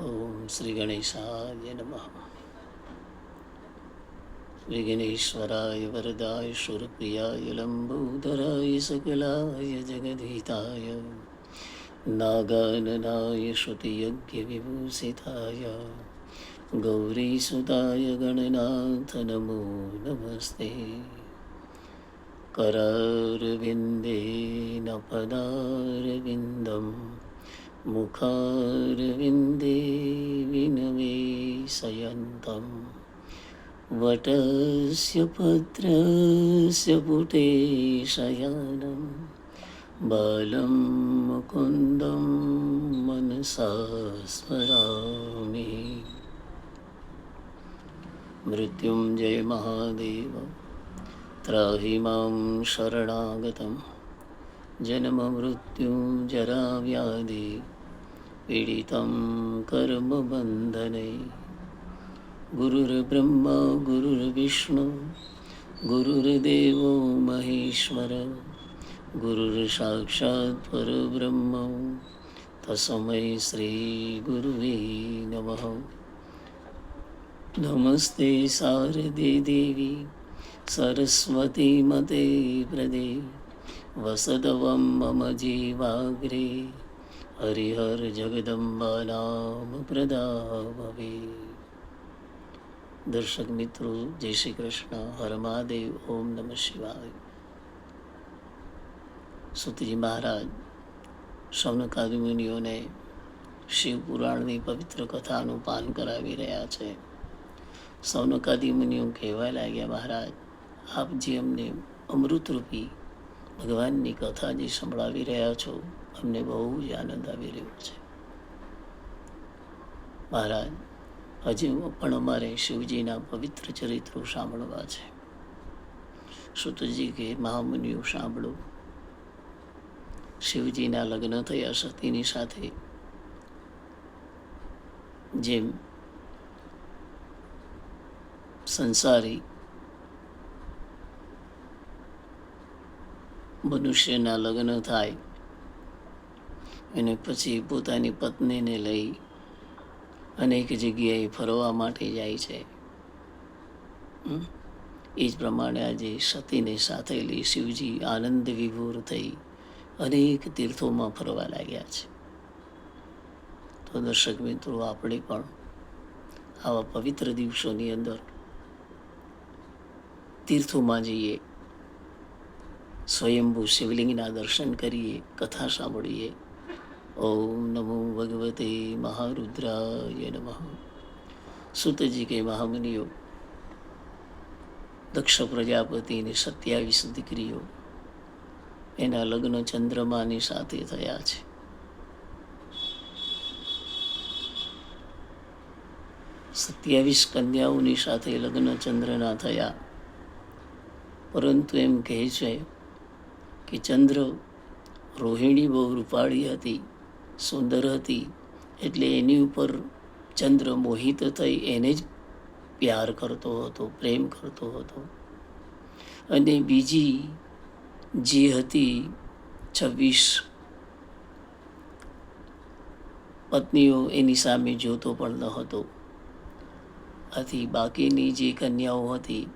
ഓം ശ്രീ ഗണേശായ നമ. വിഘ്നേശ്വരായ വരദായ ശുരപ്രിയായ ലംബൂധരായ സകലായ ജഗദീതായ നാഗാനനായ ശ്രുതിയജ്ഞവിഭൂഷിതായ ഗൗരീസുതായ ഗണനാഥ നമോ നമസ്തേ. करारविन्देन पदारविन्दम् मुखारविन्दे विनवेशयन्तं वटस्य पत्रस्य पुटे शयानं बालं मुकुन्दं मनसा स्मरामि मृत्युञ्जय महादेव त्राहि मां જન્મ મૃત્યુ જરા વ્યાધિ પીડિતમ કર્મ બંધને ગુરુર્બ્રહ્મા ગુરુર્વિષ્ણુ ગુરુર્દેવ મહેશ્વર ગુરુર્સાક્ષાત પરબ્રહ્મ તસ્મૈ શ્રી ગુરુવે નમઃ નમસ્તે શારદે દેવી સરસ્વતી મતે પ્રદે વસદવમ મમ જીવાગ્રે હરિહર જગદંબા નામ પ્રદાભવે દર્શક મિત્રો જય શ્રી કૃષ્ણ હર મહાદેવ ઓમ નમ શિવાય સુતજી મહારાજ સૌનકાદી શિવ પુરાણની પવિત્ર કથાનું પાન કરાવી રહ્યા છે. સૌનકાદી મુનિઓ કહેવા લાગ્યા, મહારાજ, આપ જે અમને અમૃતરૂપી ભગવાનની કથા જે સંભળાવી રહ્યા છો, અમને બહુ જ આનંદ આવી રહ્યો છે. મહારાજ, હજી પણ અમારે શિવજીના પવિત્ર ચરિત્રો સાંભળવા છે. સુતજી કે, મહામુનિઓ, સાંભળો. શિવજીના લગ્ન થયા સતીની સાથે. જેમ સંસારી મનુષ્યના લગ્ન થાય. અને પછી પોતાની પત્નીને લઈ અનેક જગ્યાએ ફરવા માટે જાય છે? એ જ પ્રમાણે આજે સતીને સાથે લઈ શિવજી આનંદ વિભોર થઈ અનેક તીર્થોમાં ફરવા લાગ્યા છે. તો દર્શક મિત્રો, આપણે પણ આવા પવિત્ર દિવસોની અંદર તીર્થોમાં જઈએ. સ્વયંભૂ શિવલિંગના દર્શન કરીએ, કથા સાંભળીએ. ઓમ નમો ભગવતે મહારુદ્રાય નમઃ. સુતજી કે મહામુનિઓ, દક્ષ પ્રજાપતિની સત્યાવીસ દીકરીઓ, એના લગ્ન ચંદ્રમાની સાથે થયા છે. સત્યાવીસ કન્યાઓની સાથે લગ્ન ચંદ્રના થયા. પરંતુ એમ કહે છે કે ચંદ્ર રોહિણી બહુ રૂપાળી હતી, સુંદર હતી, એટલે એની ઉપર ચંદ્ર મોહિત થઈ એને જ પ્યાર કરતો હતો, પ્રેમ કરતો હતો. અને બીજી જે હતી છવ્વીસ પત્નીઓ એની સામે જોતો પણ ન હતો. આથી બાકીની જે કન્યાઓ હતી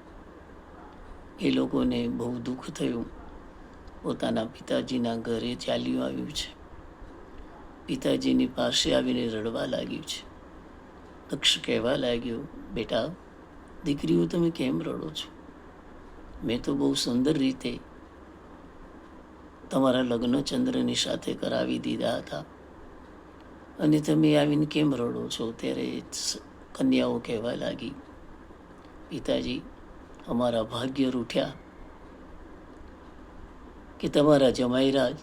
એ લોકોને બહુ દુઃખ થયું. પોતાના પિતાજીના ઘરે ચાલ્યું આવ્યું છે. પિતાજીની પાસે આવીને રડવા લાગ્યું છે. અક્ષ કહેવા લાગ્યો, બેટા, દીકરીઓ તમે કેમ રડો છો? મેં તો બહુ સુંદર રીતે તમારા લગ્ન ચંદ્રની સાથે કરાવી દીધા હતા. અને તમે આવીને કેમ રડો છો? ત્યારે કન્યાઓ કહેવા લાગી, પિતાજી, અમારા ભાગ્ય રૂઠ્યા. કે તમારા જમાઈરાજ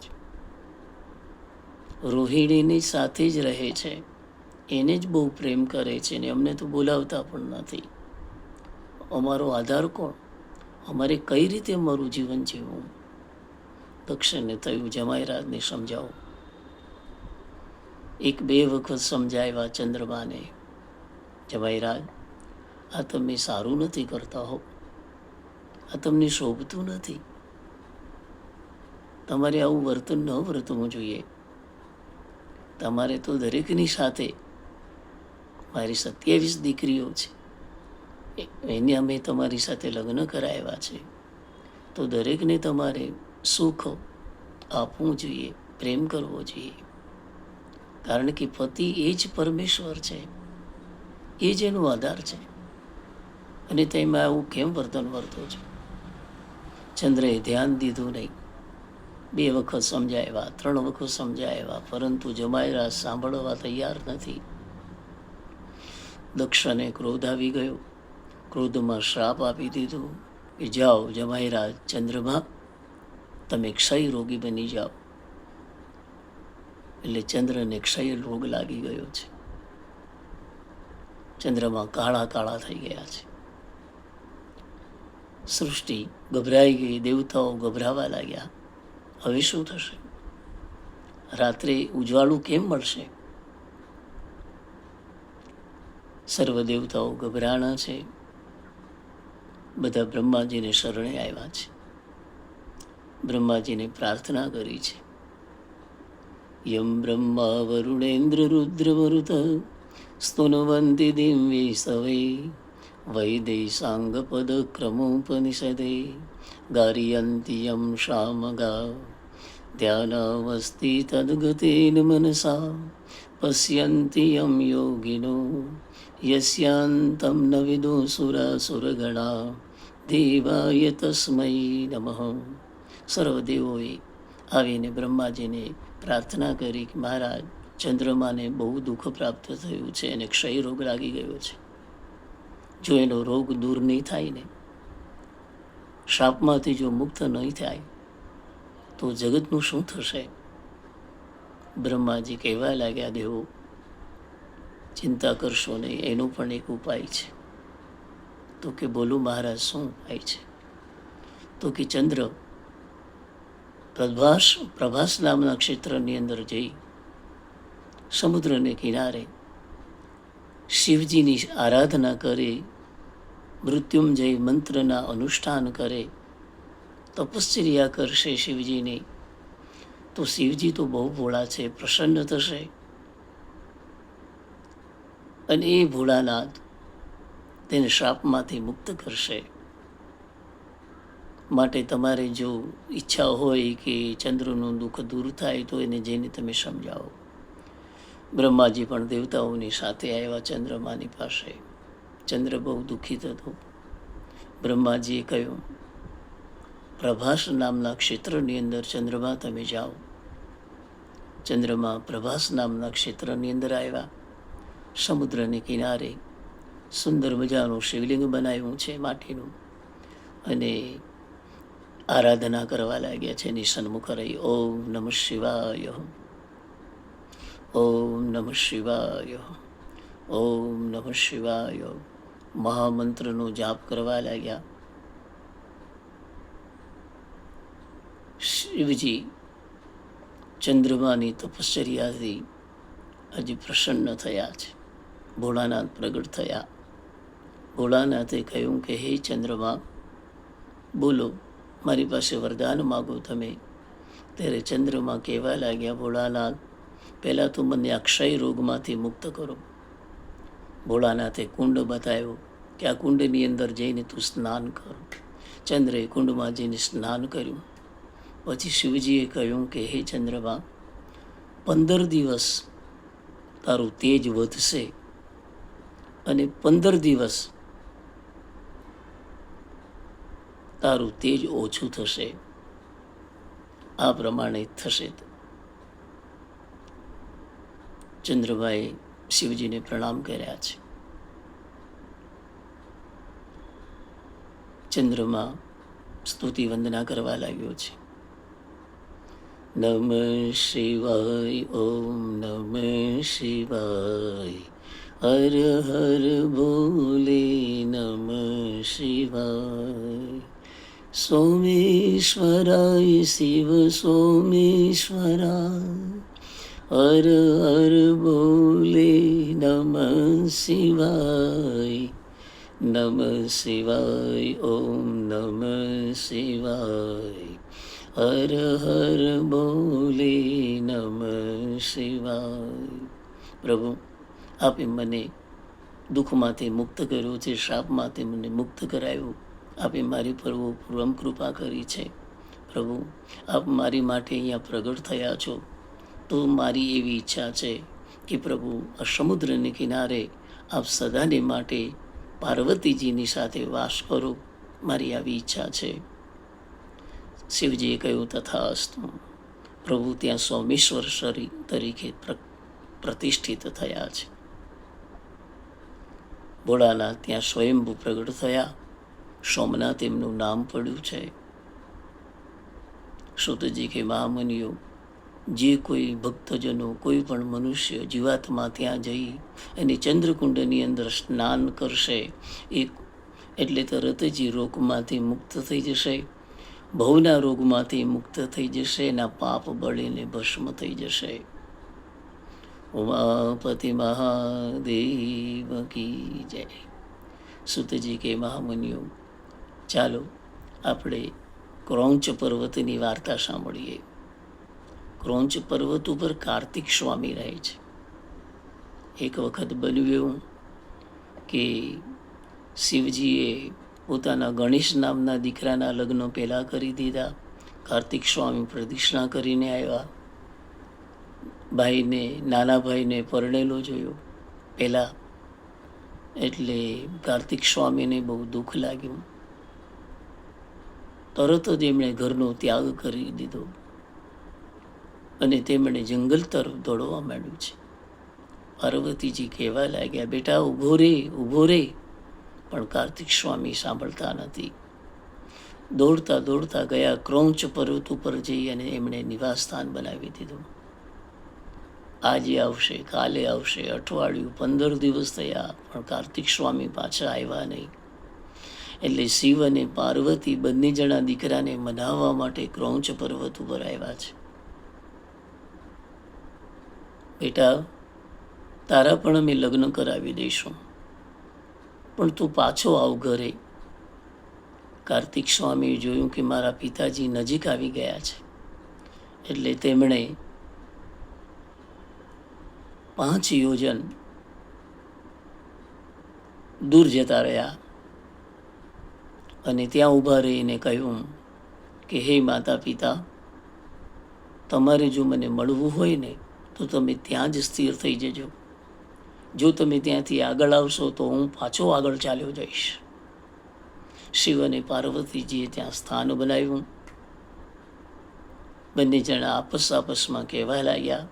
રોહિણીની સાથે જ રહે છે. એને જ બહુ પ્રેમ કરે છે ને અમને તો બોલાવતા પણ નથી. અમારો આધાર કોણ? અમારે કઈ રીતે અમારું જીવન જીવવું? દક્ષને થયું જમાઈરાજને સમજાવો. એક બે વખત સમજાવ્યા ચંદ્રમાને, જમાઈરાજ, આ તમે સારું નથી કરતા હો. આ તમને શોભતું નથી. તમારે આવું વર્તન ન વર્તવું જોઈએ. તમારે તો દરેકની સાથે મારી સત્યાવીસ દીકરીઓ છે. એને અમે તમારી સાથે લગ્ન કરાવ્યા છે. તો દરેકને તમારે સુખ આપવું જોઈએ, પ્રેમ કરવો જોઈએ. કારણ કે પતિ એ જ પરમેશ્વર છે. એ જ એનો આધાર છે. અને તેમાં આવું કેમ વર્તન વર્તો છે? ચંદ્રએ ધ્યાન દીધું નહીં. બે વખત સમજાવ્યા ત્રણ વખત સમજાવ્યા પરંતુ જમાયરા સાંભળવા તૈયાર નથી. દક્ષને ક્રોધ આવી ગયો. ક્રોધમાં શ્રાપ આપી દીધો કે જાઓ જમાયરા ચંદ્રમાં, તમે ક્ષય રોગી બની જાઓ. એટલે ચંદ્રને ક્ષય રોગ લાગી ગયો છે. ચંદ્રમાં કાળા કાળા થઈ ગયા છે. સૃષ્ટિ ગભરાઈ ગઈ, દેવતાઓ ગભરાવા લાગ્યા. હવે શું થશે? રાત્રે ઉજવાળું કેમ મળશે? સર્વ દેવતાઓ ગભરાણા છે. બધા બ્રહ્માજીને શરણે આવ્યા છે. બ્રહ્માજીને પ્રાર્થના કરી છે. યમ બ્રહ્મા વરુણેન્દ્ર રુદ્ર મરુત સ્તુનવંતિ દિવ્ય સવે. વૈદેશાંગપદ गारयन्त्यं श्यामगा ध्यानावस्ति શામગા मनसा પશ્યન્તિ યમ યોગિનો યસ્યાન્તમ ન સુરાસુરગણા દેવાય તસ્મૈ નમઃ સર્વદેવોએ આવીને બ્રહ્માજીને પ્રાર્થના કરી કે મહારાજ ચંદ્રમાને બહુ દુઃખ પ્રાપ્ત થયું છે અને ક્ષય રોગ લાગી ગયો છે। જો એનો રોગ દૂર નહીં થાય ને, શાપમાંથી જો મુક્ત નહીં થાય, તો જગતનું શું થશે? બ્રહ્માજી કહેવા લાગ્યા દેવો ચિંતા કરશો નહીં, એનો પણ એક ઉપાય છે. તો કે, બોલું મહારાજ, શું ઉપાય છે? તો કે, ચંદ્ર, પ્રભાસ પ્રભાસ નામના ક્ષેત્રની અંદર જઈ સમુદ્રને કિનારે શિવજીની આરાધના કરે, મૃત્યુંજય મંત્રના અનુષ્ઠાન કરે, તપશ્ચર્યા કરશે શિવજીની. તો શિવજી તો બહુ ભોળા છે, પ્રસન્ન થશે. અને એ ભોળાનાથ તેને શ્રાપમાંથી મુક્ત કરશે. માટે તમારે જો ઈચ્છા હોય કે ચંદ્રનું દુઃખ દૂર થાય, તો એને જઈને તમે સમજાવો. બ્રહ્માજી પણ દેવતાઓની સાથે આવ્યા ચંદ્રમાની પાસે. ચંદ્ર બહુ દુઃખિત હતો. બ્રહ્માજીએ કહ્યું, પ્રભાસ નામના ક્ષેત્રની અંદર ચંદ્રમા તમે જાઓ. ચંદ્રમા પ્રભાસ નામના ક્ષેત્રની અંદર આવ્યા. સમુદ્રને કિનારે સુંદર મજાનું શિવલિંગ બનાવ્યું છે માટીનું અને આરાધના કરવા લાગ્યા છે એની સન્મુખ રહી ઓમ નમઃ શિવાય. ઓમ નમઃ શિવાય. ઓમ નમઃ શિવાય. મહામંત્રનો જાપ કરવા લાગ્યા. શિવજી ચંદ્રમાની તપશ્ચર્યાથી હજી પ્રસન્ન થયા છે. ભોળાનાથ પ્રગટ થયા. ભોળાનાથે કહ્યું કે, હે ચંદ્રમા, બોલો, મારી પાસે વરદાન માગો તમે. ત્યારે ચંદ્રમાં કહેવા લાગ્યા, ભોળાનાથ પહેલાં તો મને આ ક્ષય રોગમાંથી મુક્ત કરો. ભોળાનાથે કુંડ બતાવ્યો કે આ કુંડની અંદર જઈને તું સ્નાન કર. ચંદ્રએ કુંડમાં જઈને સ્નાન કર્યું. પછી શિવજીએ કહ્યું કે, હે ચંદ્રમા, પંદર દિવસ તારું તેજ વધશે અને પંદર દિવસ તારું તેજ ઓછું થશે. આ પ્રમાણે થશે. ચંદ્રભાઈ શિવજીને પ્રણામ કર્યા છે. ચંદ્રમાં સ્તુતિ વંદના કરવા લાગ્યો છે. નમ શિવાય, ઓમ નમ શિવાય, હર હર ભોલે નમ શિવાય. સોમેશ્વરાય શિવ સોમેશ્વરાય. હર હર ભોલે નમ શિવાય નમ શિવાય ઓમ નમ શિવાય હર હર બોલે નમ શિવાય પ્રભુ આપે મને દુઃખમાંથી મુક્ત કર્યો છે શ્રાપમાંથી મને મુક્ત કરાયો આપે મારી પર પૂર્વમ કૃપા કરી છે પ્રભુ આપ મારી માટે અહીંયા પ્રગટ થયા છો તો મારી એવી ઈચ્છા છે કે પ્રભુ આ સમુદ્રને કિનારે આપ સદાને માટે પાર્વતીજીની સાથે વાસ કરો. મારી આવી ઈચ્છા છે. શિવજીએ કહ્યું તથા અસ્તુ પ્રભુ ત્યાં સોમેશ્વર શરી તરીકે પ્ર- પ્રતિષ્ઠિત થયા છે. ભોળાના ત્યાં સ્વયંભૂ પ્રગટ થયા. સોમનાથ એમનું નામ પડ્યું છે. સુતજી કે, મહામુનિઓ જે કોઈ ભક્તજનો, કોઈ પણ મનુષ્ય જીવાત્મા ત્યાં જઈ અને ચંદ્રકુંડની અંદર સ્નાન કરશે, એક એટલે તરત જ રોગમાંથી મુક્ત થઈ જશે, ભવના રોગમાંથી મુક્ત થઈ જશે, એના પાપ બળીને ભસ્મ થઈ જશે. ઉમાપતિ મહાદેવ કી જય. સુતજી કે મહામુનિઓ, ચાલો આપણે ક્રૌંચ પર્વતની વાર્તા સાંભળીએ. ક્રૌંચ પર્વત ઉપર કાર્તિક સ્વામી રહે છે. એક વખત બન્યું એવું કે શિવજીએ પોતાના ગણેશ નામના દીકરાના લગ્ન પહેલાં કરી દીધા. કાર્તિક સ્વામી પ્રદક્ષિણા કરીને આવ્યા. ભાઈને, નાના ભાઈને પરણેલો જોયો. પહેલાં એટલે કાર્તિક સ્વામીને બહુ દુઃખ લાગ્યું. તરત જ એમણે ઘરનો ત્યાગ કરી દીધો. અને તેમણે જંગલ તરફ દોડવા માંડ્યું છે. પાર્વતીજી કહેવા લાગ્યા, બેટા, ઊભો રે ઊભો રે. પણ કાર્તિક સ્વામી સાંભળતા નથી. દોડતા દોડતા ગયા ક્રૌંચ પર્વત ઉપર જઈ અને એમણે નિવાસસ્થાન બનાવી દીધું. આજે આવશે, કાલે આવશે, અઠવાડિયું પંદર દિવસ થયા, પણ કાર્તિક સ્વામી પાછા આવ્યા નહીં. એટલે શિવ અને પાર્વતી બંને જણા દીકરાને મનાવવા માટે ક્રૌંચ પર્વત ઉપર આવ્યા છે. બેટા, તારા પણ અમે લગ્ન કરાવી દઈશું. પણ તું પાછો આવ ઘરે. કાર્તિક સ્વામીએ જોયું કે મારા પિતાજી નજીક આવી ગયા છે. એટલે તેમણે પાંચ યોજન દૂર જતા રહ્યા. અને ત્યાં ઊભા રહીને કહ્યું કે, હે માતા પિતા, તમારે જો મને મળવું હોય ને તો તમે ત્યાં જ સ્થિર થઈ જજો. જો તમે ત્યાંથી આગળ આવશો તો હું પાછો આગળ ચાલ્યો જઈશ. શિવ અને પાર્વતીજીએ ત્યાં સ્થાન બનાવ્યું. બંને જણા આપસ આપસમાં કહેવા લાગ્યા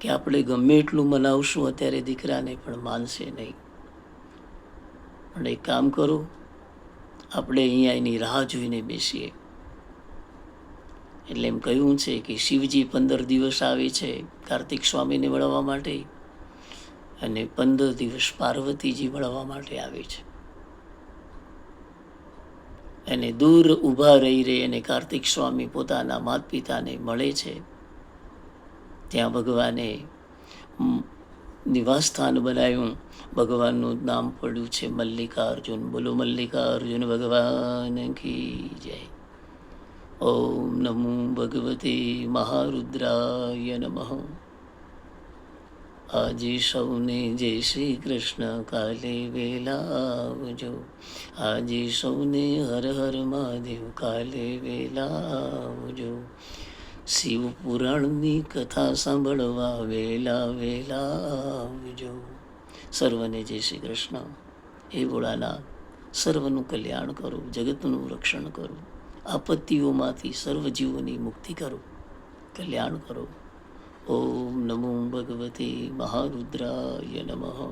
કે આપણે ગમે એટલું મનાવશું અત્યારે દીકરાને પણ માનશે નહીં. પણ એક કામ કરો, આપણે અહીંયા એની રાહ જોઈને બેસીએ. એટલે એમ કહ્યું છે કે શિવજી પંદર દિવસ આવે છે કાર્તિક સ્વામીને મળવા માટે અને પંદર દિવસ પાર્વતીજી મળવા માટે આવે છે. અને દૂર ઊભા રહી રહી અને કાર્તિક સ્વામી પોતાના માત પિતાને મળે છે. ત્યાં ભગવાને નિવાસસ્થાન બનાવ્યું. ભગવાનનું નામ પડ્યું છે મલ્લિકાર્જુન. બોલો, મલ્લિકાર્જુન ભગવાન કી જય. ઓમ નમો ભગવતે મહારુદ્રાય નમઃ આજે સૌને જય શ્રી કૃષ્ણ કાલે વેલા આવજો આજે સૌને હર હર મહાદેવ કાલે વેલા આવજો શિવ પુરાણની કથા સાંભળવા વેલા વેલા આવજો સર્વને જય શ્રી કૃષ્ણ હે ભોળાનાથ સર્વનું કલ્યાણ કરું જગતનું રક્ષણ કરો આપત્તિઓમાંથી સર્વ જીવોની મુક્તિ કરો કલ્યાણ કરો. ઓમ નમો ભગવતે મહારુદ્રાય નમઃ.